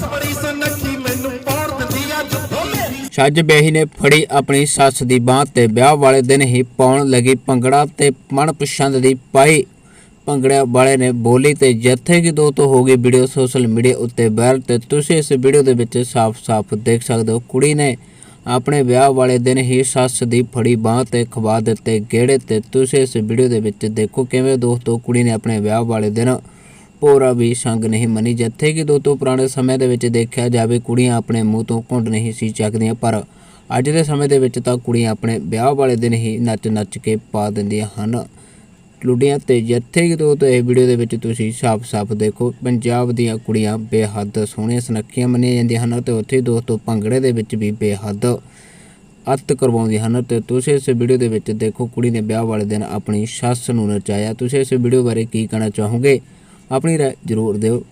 ਸੱਸ ਛੱਜ ਬੇਹੀ ਨੇ ਫੜੀ ਆਪਣੀ ਸੱਸ ਦੀ ਬਾਹ ਤੇ। ਵਿਆਹ ਵਾਲੇ ਦਿਨ ਹੀ ਪਾਉਣ ਲੱਗੀ ਪੰਗੜਾ ਤੇ ਮਨਪਸੰਦ ਦੀ ਪਾਈ। ਭੰਗੜਾ ਵਾਲੇ ਨੇ ਬੋਲੀ ਤੇ ਜੱਥੇ ਕੀ ਦੋ ਤੋਂ ਹੋ ਗਈ ਵੀਡੀਓ, ਸੋਸ਼ਲ ਮੀਡੀਆ ਉੱਤੇ ਵਾਇਰਲ ਤੇ ਤੁਸੀਂ ਇਸ ਵੀਡੀਓ ਦੇ ਵਿੱਚ ਸਾਫ਼-ਸਾਫ਼ ਦੇਖ ਸਕਦੇ ਹੋ, ਕੁੜੀ ਨੇ ਆਪਣੇ ਵਿਆਹ ਵਾਲੇ ਦਿਨ ਹੀ ਸੱਸ ਦੀ ਫੜੀ ਬਾਹ ਤੇ ਖਵਾ ਦਿੱਤੇ ਗੇੜੇ ਤੇ। ਤੁਸੀਂ ਇਸ ਵੀਡੀਓ ਦੇ ਵਿੱਚ ਦੇਖੋ ਕਿਵੇਂ ਦੋਸਤੋ ਕੁੜੀ ਨੇ ਆਪਣੇ ਵਿਆਹ ਵਾਲੇ ਦਿਨ ਪੂਰਾ ਵੀ ਸੰਗ ਨਹੀਂ ਮੰਨੀ। ਜਿੱਥੇ ਕਿ ਦੋ ਤੋਂ ਪੁਰਾਣੇ ਸਮੇਂ ਦੇ ਵਿੱਚ ਦੇਖਿਆ ਜਾਵੇ, ਕੁੜੀਆਂ ਆਪਣੇ ਮੂੰਹ ਤੋਂ ਘੁੰਡ ਨਹੀਂ ਸੀ ਚੱਕਦੀਆਂ, ਪਰ ਅੱਜ ਦੇ ਸਮੇਂ ਦੇ ਵਿੱਚ ਤਾਂ ਕੁੜੀਆਂ ਆਪਣੇ ਵਿਆਹ ਵਾਲੇ ਦਿਨ ਹੀ ਨੱਚ-ਨੱਚ ਕੇ ਪਾ ਦਿੰਦੀਆਂ ਹਨ। ਲੁੱਡੀਆਂ ਤੇ ਜਿੱਥੇ ਕਿ ਤੋਂ ਇਹ ਵੀਡੀਓ ਦੇ ਵਿੱਚ ਤੁਸੀਂ ਸਾਫ਼-ਸਾਫ਼ ਦੇਖੋ, ਪੰਜਾਬ ਦੀਆਂ ਕੁੜੀਆਂ ਬੇਹੱਦ ਸੋਹਣੀਆਂ ਸੁਨੱਖੀਆਂ ਮੰਨੀਆਂ ਜਾਂਦੀਆਂ ਹਨ ਤੇ ਉੱਥੇ ਹੀ ਦੋਸਤੋ ਭੰਗੜੇ ਦੇ ਵਿੱਚ ਵੀ ਬੇਹੱਦ ਅੱਤ ਕਰਵਾਉਂਦੀਆਂ ਹਨ ਤੇ ਤੁਸੀਂ ਇਸ ਵੀਡੀਓ ਦੇ ਵਿੱਚ ਦੇਖੋ, ਕੁੜੀ ਨੇ ਵਿਆਹ ਵਾਲੇ ਦਿਨ ਆਪਣੀ ਸੱਸ ਨੂੰ ਨਚਾਇਆ। ਤੁਸੀਂ ਇਸ ਵੀਡੀਓ ਬਾਰੇ ਕੀ ਕਹਿਣਾ ਚਾਹੋਗੇ? ਆਪਣੀ ਰਾਏ ਜ਼ਰੂਰ ਦਿਓ।